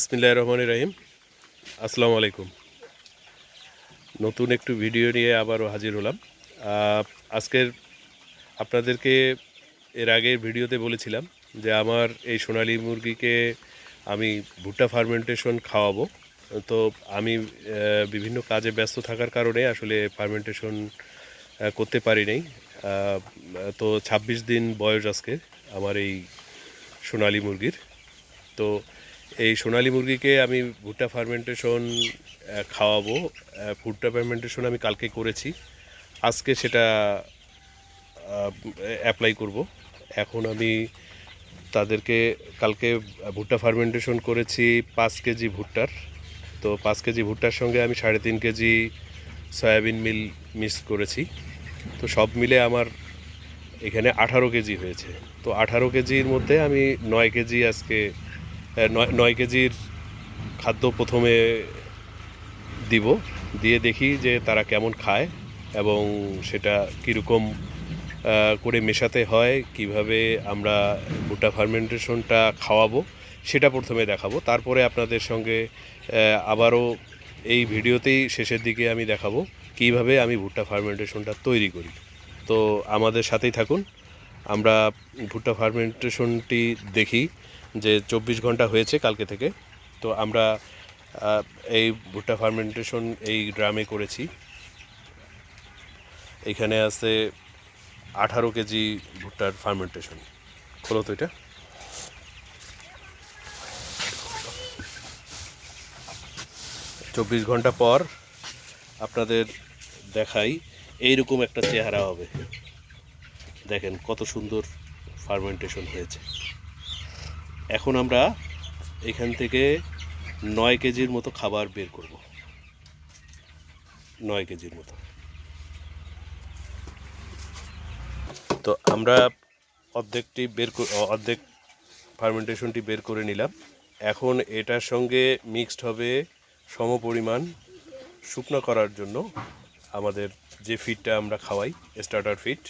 বিসমিল্লাহ রহমান রহিম। আসসালামু আলাইকুম। নতুন একটু ভিডিও নিয়ে আবারও হাজির হলাম। আজকের আপনাদেরকে এর আগের ভিডিওতে বলেছিলাম যে আমার এই সোনালী মুরগিকে আমি ভুট্টা ফার্মেন্টেশন খাওয়াবো। তো আমি বিভিন্ন কাজে ব্যস্ত থাকার কারণে আসলে ফার্মেন্টেশন করতে পারি নাই। তো ২৬ দিন বয়স আজকে আমার এই সোনালী মুরগির। তো এই সোনালী মুরগিকে আমি ভুট্টা ফার্মেন্টেশন খাওয়াবো। ভুট্টা ফার্মেন্টেশন আমি কালকে করেছি। আজকে সেটা অ্যাপ্লাই করব। এখন আমি তাদেরকে কালকে ভুট্টা ফার্মেন্টেশন করেছি পাঁচ কেজি ভুট্টার। তো পাঁচ কেজি ভুট্টার সঙ্গে আমি সাড়ে তিন কেজি সয়াবিন মিল মিক্স করেছি। তো সব মিলে আমার এখানে আঠারো কেজি হয়েছে। তো আঠারো কেজির মধ্যে আমি নয় কেজি আজকে নয় নয় কেজির খাদ্য প্রথমে দিব। দিয়ে দেখি যে তারা কেমন খায় এবং সেটা কীরকম করে মেশাতে হয়, কীভাবে আমরা ভুট্টা ফার্মেন্টেশনটা খাওয়াবো, সেটা প্রথমে দেখাবো। তারপরে আপনাদের সঙ্গে আবারও এই ভিডিওতেই শেষের দিকে আমি দেখাবো কীভাবে আমি ভুট্টা ফার্মেন্টেশনটা তৈরি করি। তো আমাদের সাথেই থাকুন, আমরা ভুট্টা ফার্মেন্টেশনটি দেখি। যে চব্বিশ ঘণ্টা হয়েছে কালকে থেকে। তো আমরা এই ভুট্টা ফার্মেন্টেশন এই ড্রামে করেছি। এইখানে আছে আঠারো কেজি ভুট্টার ফার্মেন্টেশন। খোলো তো এটা। চব্বিশ ঘণ্টা পর আপনাদের দেখাই, এইরকম একটা চেহারা হবে। দেখেন কত সুন্দর ফার্মেন্টেশন হয়েছে। এখন আমরা এখান থেকে নয় কেজির মতো খাবার বের করব। নয় কেজির মতো। তো আমরা অর্ধেকটি বের অর্ধেক ফার্মেন্টেশনটি বের করে নিলাম। এখন এটার সঙ্গে মিক্সড হবে সমপরিমাণ শুকনো করার জন্য আমাদের যে ফিডটা আমরা খাওয়াই, স্টার্টার ফিড,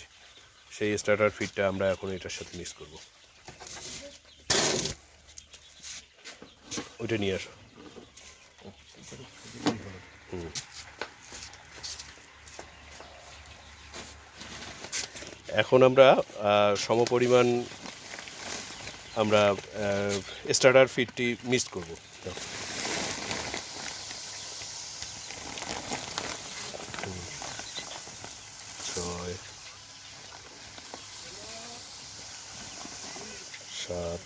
সেই স্টার্টার ফিডটা আমরা এখন এটার সাথে মিক্স করব। ওইটা নিয়ে আসো হুম। এখন আমরা সম সমপরিমাণ আমরা স্টার্টার ফিডটি মিস করব ছয় সাত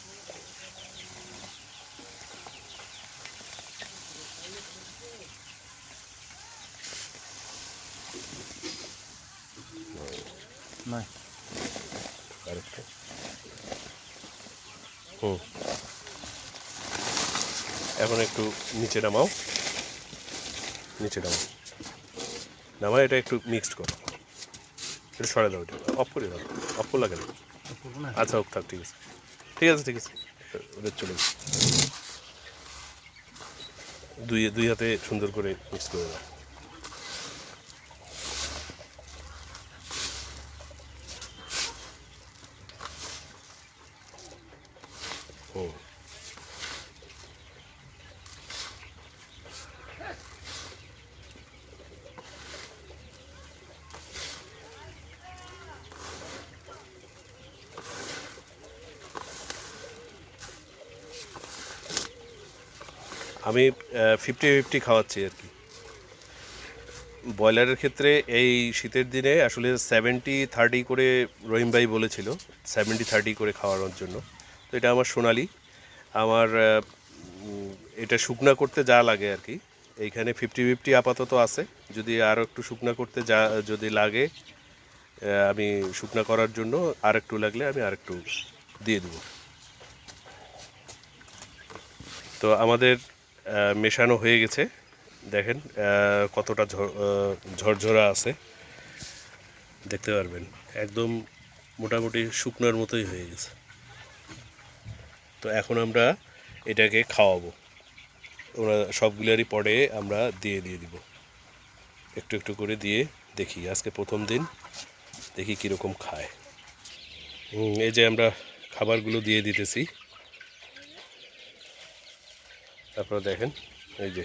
আরেকটা হুম এখন একটু নিচে নামাও। নিচে নামাও। নামাও এটা একটু মিক্সড করো। এটা সরে দাও এটা। অফ করে দাও। অফ করলা কেন না। আচ্ছা হোক, থাক, ঠিক আছে। ঠিক আছে ঠিক আছে। ওদের চলে। দুই দুই হাতে সুন্দর করে মিক্স করে দাও আমি ফিফটি ফিফটি খাওয়াচ্ছি আর কি। ব্রয়লারের ক্ষেত্রে এই শীতের দিনে আসলে সেভেন্টি থার্টি করে রহিম ভাই বলেছিল সেভেন্টি থার্টি করে খাওয়ানোর জন্য। তো এটা আমার সোনালি। আমার এটা শুকনা করতে যা লাগে আর কি। এইখানে ফিফটি ফিফটি আপাতত আছে। যদি আরও একটু শুকনা করতে যা, যদি লাগে আমি শুকনা করার জন্য আর একটু লাগলে আমি আর একটু দিয়ে দেবো। তো আমাদের মেশানো হয়ে গেছে। দেখেন কতটা ঝরঝরা আছে। দেখতে পারবেন, একদম মোটামুটি শুকনোর মতোই হয়ে গেছে। তো এখন আমরা এটাকে খাওয়াবো। ওরা সবগুলোরই পরে আমরা দিয়ে দিয়ে দিব। একটু একটু করে দিয়ে দেখি, আজকে প্রথম দিন, দেখি কীরকম খায়। এই যে আমরা খাবারগুলো দিয়ে দিতেছি। আপনারা দেখেন, এই যে।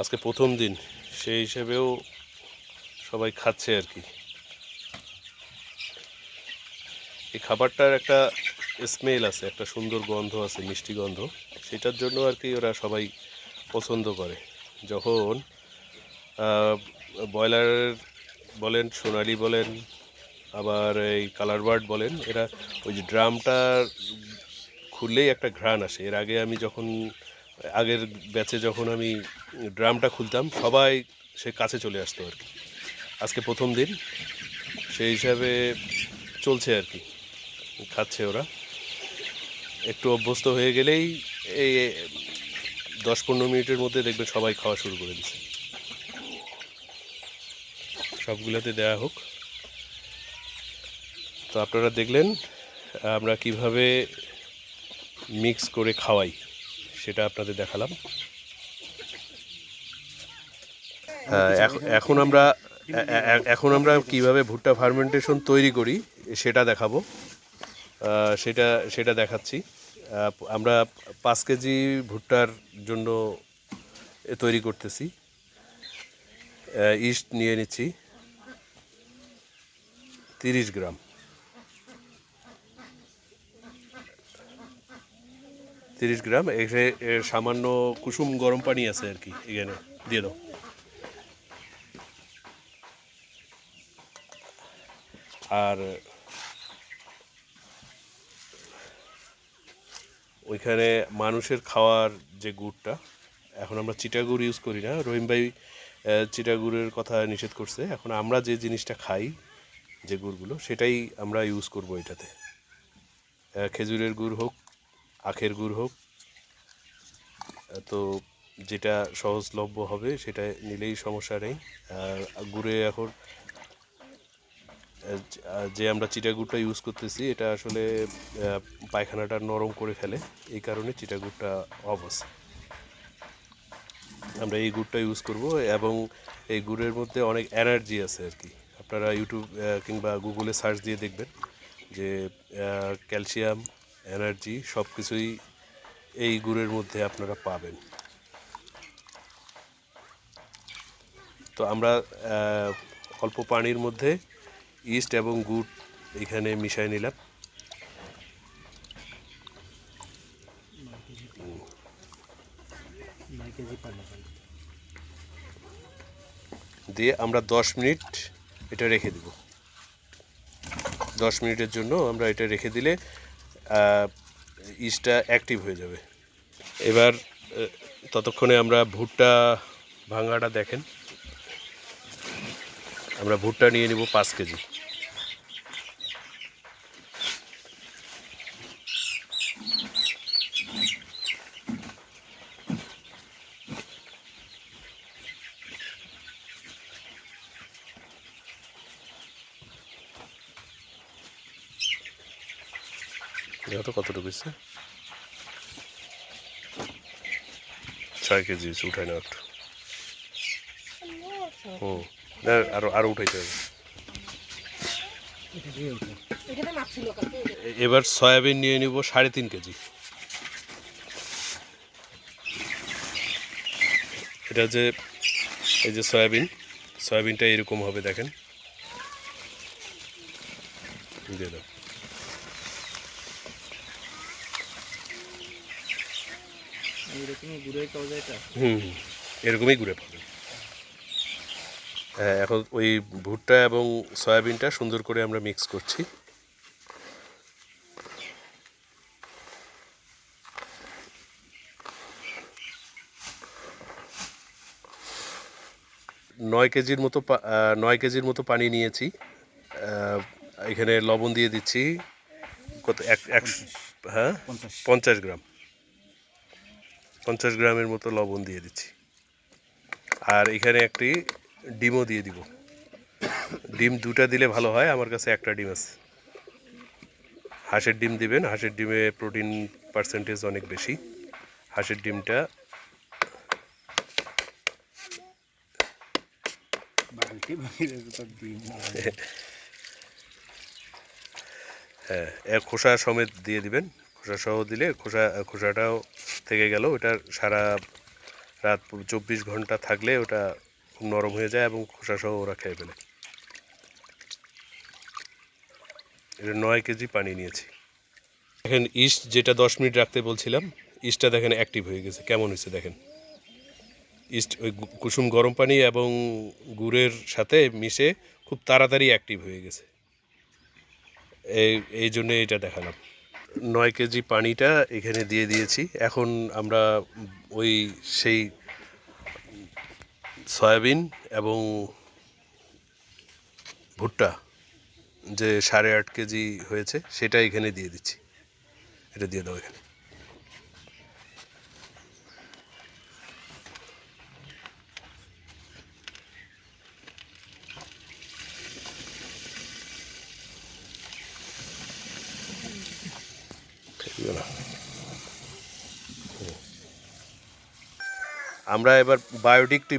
আজকে প্রথম দিন, সেই হিসেবেও সবাই খাচ্ছে আর কি। এই খাবারটার একটা স্মেল আছে, একটা সুন্দর গন্ধ আছে, মিষ্টি গন্ধ। সেটার জন্য আর কি ওরা সবাই পছন্দ করে। যখন ব্রয়লার বলেন, সোনালি বলেন, আবার এই কালার বার্ড বলেন, এরা ওই যে ড্রামটা খুললেই একটা ঘ্রাণ আসে। এর আগে আমি যখন, আগের ব্যাচে যখন আমি ড্রামটা খুলতাম, সবাই সে কাছে চলে আসতো আর কি। আজকে প্রথম দিন, সেই হিসাবে চলছে আর কি, খাচ্ছে ওরা। একটু অভ্যস্ত হয়ে গেলেই এই দশ পনেরো মিনিটের মধ্যে দেখবেন সবাই খাওয়া শুরু করে দিচ্ছে। সবগুলোতে দেওয়া হোক। তো আপনারা দেখলেন, আমরা কীভাবে মিক্স করে খাওয়াই। সেটা আপনাদের দেখালাম। এখ- এখন আমরা এখন আমরা কীভাবে ভুট্টা ফার্মেন্টেশন তৈরি করি, সেটা দেখাবো। সেটা সেটা দেখাচ্ছি। আমরা পাঁচ কেজি ভুট্টার জন্য তৈরি করতেছি। ইস্ট নিয়ে নিচ্ছি। তিরিশ গ্রাম। তিরিশ গ্রাম, এখানে সামান্য কুসুম গরম পানি আছে আর কি, এখানে, দিয়ে দাও। আর ওইখানে মানুষের খাওয়ার যে গুড়টা, এখন আমরা চিটাগুড় ইউজ করি না, রহিম ভাই চিটাগুড়ের কথা নিষেধ করছে। এখন আমরা যে জিনিসটা খাই, যে গুড়গুলো, সেটাই আমরা ইউজ করব এটাতে। খেজুরের গুড় হোক আখের গুড় হোক, তো যেটা সহজলভ্য হবে সেটা নিলেই সমস্যা নেই। আর গুড়ে এখন, যে- আমরা চিটাগুড়টা ইউজ করতেছি, এটা আসলে পায়খানাটা নরম করে ফেলে। এই কারণে চিটাগুড়টা অবস্থা আমরা এই গুড়টা ইউজ করব এবং এই গুড়ের মধ্যে অনেক এনার্জি আছে আর কি। আপনারা ইউটিউব কিংবা গুগলে সার্চ দিয়ে দেখবেন যে ক্যালসিয়াম এনার্জি সব কিছুই এই গুড়ের মধ্যে আপনারা পাবেন। তো আমরা অল্প পানির মধ্যে ইস্ট এবং গুড় এখানে মিশাই নিলাম। দিয়ে আমরা দশ মিনিট এটা রেখে দেব। দশ মিনিটের জন্য আমরা এটা রেখে দিলে ইস্টটা অ্যাক্টিভ হয়ে যাবে। এবার ততক্ষণে আমরা ভুট্টা ভাঙাটা দেখেন। আমরা ভুট্টা নিয়ে নিব পাঁচ কেজি। দেখো কতটুকু হচ্ছে ছয় কেজি উঠাই না একটু। আরও আরও উঠাইতে হবে। এবার সয়াবিন নিয়ে নিব সাড়ে তিন কেজি। এটা যে, এই যে সয়াবিন, সয়াবিনটা এরকম হবে, দেখেন। দিয়ে দাও। এইরকমই পাওয়া যায় এটা? হুম হুম, এরকমই ঘুরে পাবেন হ্যাঁ এখন ওই ভুট্টা এবং সয়াবিনটা সুন্দর করে আমরা মিক্স করছি। নয় কেজির মতো পা- নয় কেজির মতো পানি নিয়েছি। এখানে লবণ দিয়ে দিচ্ছি। কত এক এক হ্যাঁ? পঞ্চাশ গ্রাম। পঞ্চাশ গ্রামের মতো লবণ দিয়ে দিচ্ছি। আর এখানে একটি ডিমও দিয়ে দিব। ডিম দুটা দিলে ভালো হয় আমার কাছে একটা ডিম আছে। হাঁসের ডিম দিবেন হাঁসের ডিমে প্রোটিন পার্সেন্টেজ অনেক বেশি। হাঁসের ডিমটা হ্যাঁ এর খোসা সমেত দিয়ে দিবেন। খোসা সহ দিলে খোসা, খোসাটাও থেকে গেল। ওটা সারা রাত চব্বিশ ঘণ্টা থাকলে ওটা খুব নরম হয়ে যায় এবং খোসা সহ ওরা খেয়ে ফেলে। এটা নয় কেজি পানি নিয়েছি। দেখেন ইস্ট যেটা দশ মিনিট রাখতে বলছিলাম, ইস্টটা দেখেন অ্যাক্টিভ হয়ে গেছে। কেমন হয়েছে দেখেন? ইস্ট ওই কুসুম গরম পানি এবং গুড়ের সাথে মিশে খুব তাড়াতাড়ি অ্যাক্টিভ হয়ে গেছে। এই এই জন্যে এটা দেখালাম। নয় কেজি পানিটা এখানে দিয়ে দিয়েছি। এখন আমরা ওই সেই সয়াবিন এবং ভুট্টা যে সাড়ে আট কেজি হয়েছে, সেটা এখানে দিয়ে দিচ্ছি। এটা দিয়ে দাও এখানে। আমরা এবার বায়োটিকটি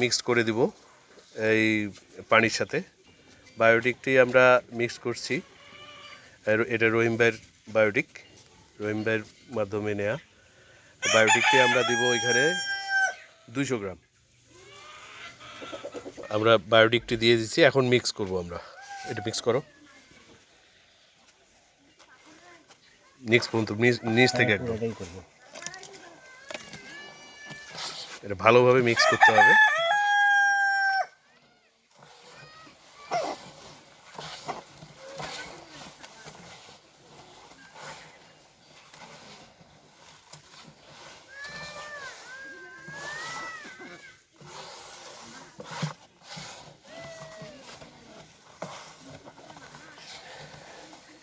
মিক্স করে দিব এই পানির সাথে। বায়োটিকটি আমরা মিক্স করছি। এটা রহিম ভাইয়ের বায়োটিক রহিম ভাইয়ের মাধ্যমে নেয়া বায়োটিকটি আমরা দিব এখানে দুইশো গ্রাম। আমরা বায়োটিকটি দিয়ে দিচ্ছি, এখন মিক্স করব আমরা। এটা মিক্স করো। নিক্স পর্যন্ত নিচ- থেকে একদম। এটা ভালোভাবে মিক্স করতে হবে।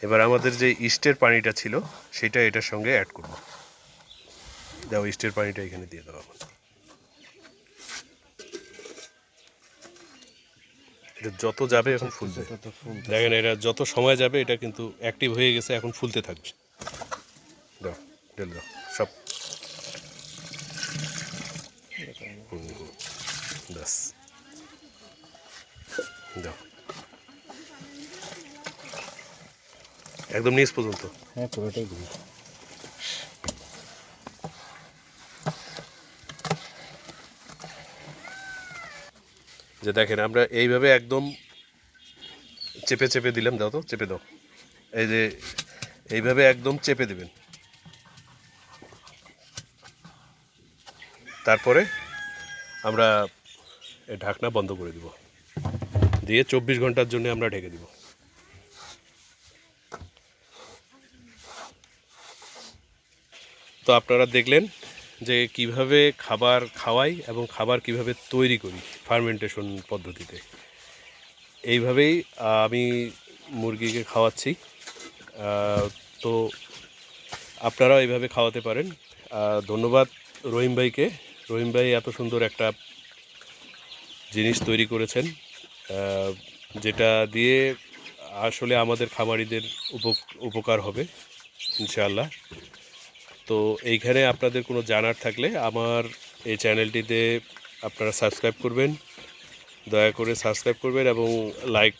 এবার আমাদের যে ইস্টের পানিটা ছিল সেটা এটার সঙ্গে অ্যাড করব। দাও ইস্টের পানিটা এখানে দিয়ে এটা যত যাবে এখন ফুলবে। দেখেন এটা যত সময় যাবে এটা কিন্তু অ্যাক্টিভ হয়ে গেছে এখন ফুলতে থাকবে। দাও ঢেল দাও সব। ব্যাস। দাও। একদম নিচ পর্যন্ত। হ্যাঁ পুরোটাই দিবি যে দেখেন আমরা এইভাবে একদম চেপে চেপে দিলাম দাও তো চেপে দাও। এই যে এইভাবে একদম চেপে দেবেন। তারপরে আমরা ঢাকনা বন্ধ করে দিব। দিয়ে চব্বিশ ঘণ্টার জন্য আমরা ঢেকে দিব। তো আপনারা দেখলেন যে কীভাবে খাবার খাওয়াই এবং খাবার কীভাবে তৈরি করি ফার্মেন্টেশন পদ্ধতিতে। এইভাবেই আমি মুরগিকে খাওয়াচ্ছি। তো আপনারাও এইভাবে খাওয়াতে পারেন। ধন্যবাদ রহিম ভাইকে। রহিম ভাই এত সুন্দর একটা জিনিস তৈরি করেছেন যেটা দিয়ে আসলে আমাদের খামারিদের উপ- উপকার হবে, ইনশাআল্লাহ। তো এইখানে আপনাদের কোনো জানার থাকলে আমার এই চ্যানেলটিতে আপনারা সাবস্ক্রাইব করবেন, দয়া করে সাবস্ক্রাইব করবেন এবং লাইক,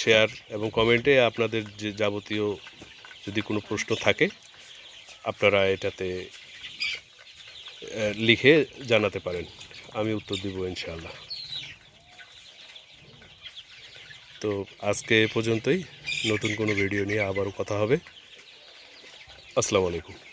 শেয়ার এবং কমেন্টে আপনাদের যে যাবতীয় যদি কোনো প্রশ্ন থাকে, আপনারা এটাতে লিখে জানাতে পারেন। আমি উত্তর দিব ইনশাআল্লাহ। তো আজকে এ পর্যন্তই। নতুন কোনো ভিডিও নিয়ে আবারও কথা হবে। আসসালামু আলাইকুম।